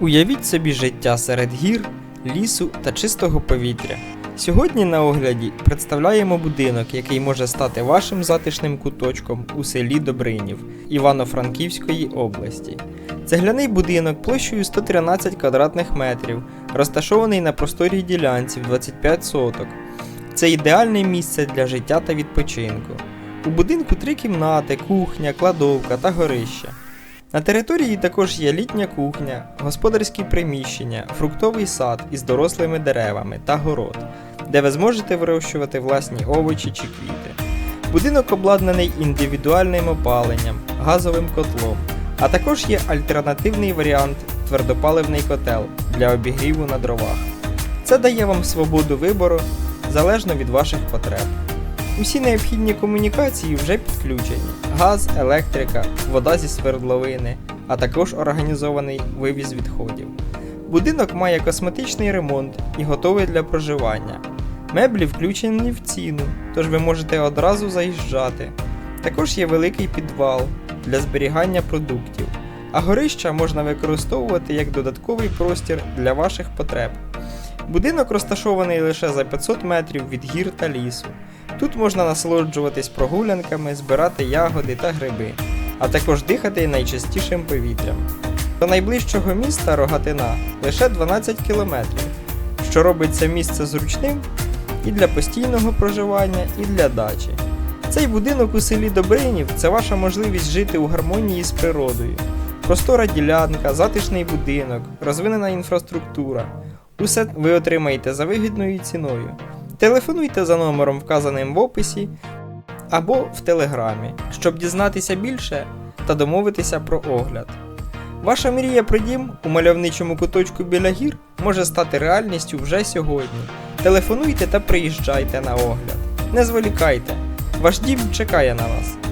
Уявіть собі життя серед гір, лісу та чистого повітря. Сьогодні на огляді представляємо будинок, який може стати вашим затишним куточком у селі Добринів Івано-Франківської області. Цегляний будинок площею 113 квадратних метрів, розташований на просторій ділянці в 25 соток. Це ідеальне місце для життя та відпочинку. У будинку три кімнати, кухня, кладовка та горище. На території також є літня кухня, господарські приміщення, фруктовий сад із дорослими деревами та город, де ви зможете вирощувати власні овочі чи квіти. Будинок обладнаний індивідуальним опаленням, газовим котлом, а також є альтернативний варіант твердопаливний котел для обігріву на дровах. Це дає вам свободу вибору залежно від ваших потреб. Усі необхідні комунікації вже підключені: газ, електрика, вода зі свердловини, а також організований вивіз відходів. Будинок має косметичний ремонт і готовий для проживання. Меблі включені в ціну, тож ви можете одразу заїжджати. Також є великий підвал для зберігання продуктів, а горища можна використовувати як додатковий простір для ваших потреб. Будинок розташований лише за 500 метрів від гір та лісу. Тут можна насолоджуватись прогулянками, збирати ягоди та гриби, а також дихати найчистішим повітрям. До найближчого міста Рогатина лише 12 кілометрів, що робить це місце зручним і для постійного проживання, і для дачі. Цей будинок у селі Добринів це ваша можливість жити у гармонії з природою. Простора ділянка, затишний будинок, розвинена інфраструктура. Усе ви отримаєте за вигідною ціною. Телефонуйте за номером, вказаним в описі, або в телеграмі, щоб дізнатися більше та домовитися про огляд. Ваша мрія про дім у мальовничому куточку біля гір може стати реальністю вже сьогодні. Телефонуйте та приїжджайте на огляд. Не зволікайте, ваш дім чекає на вас.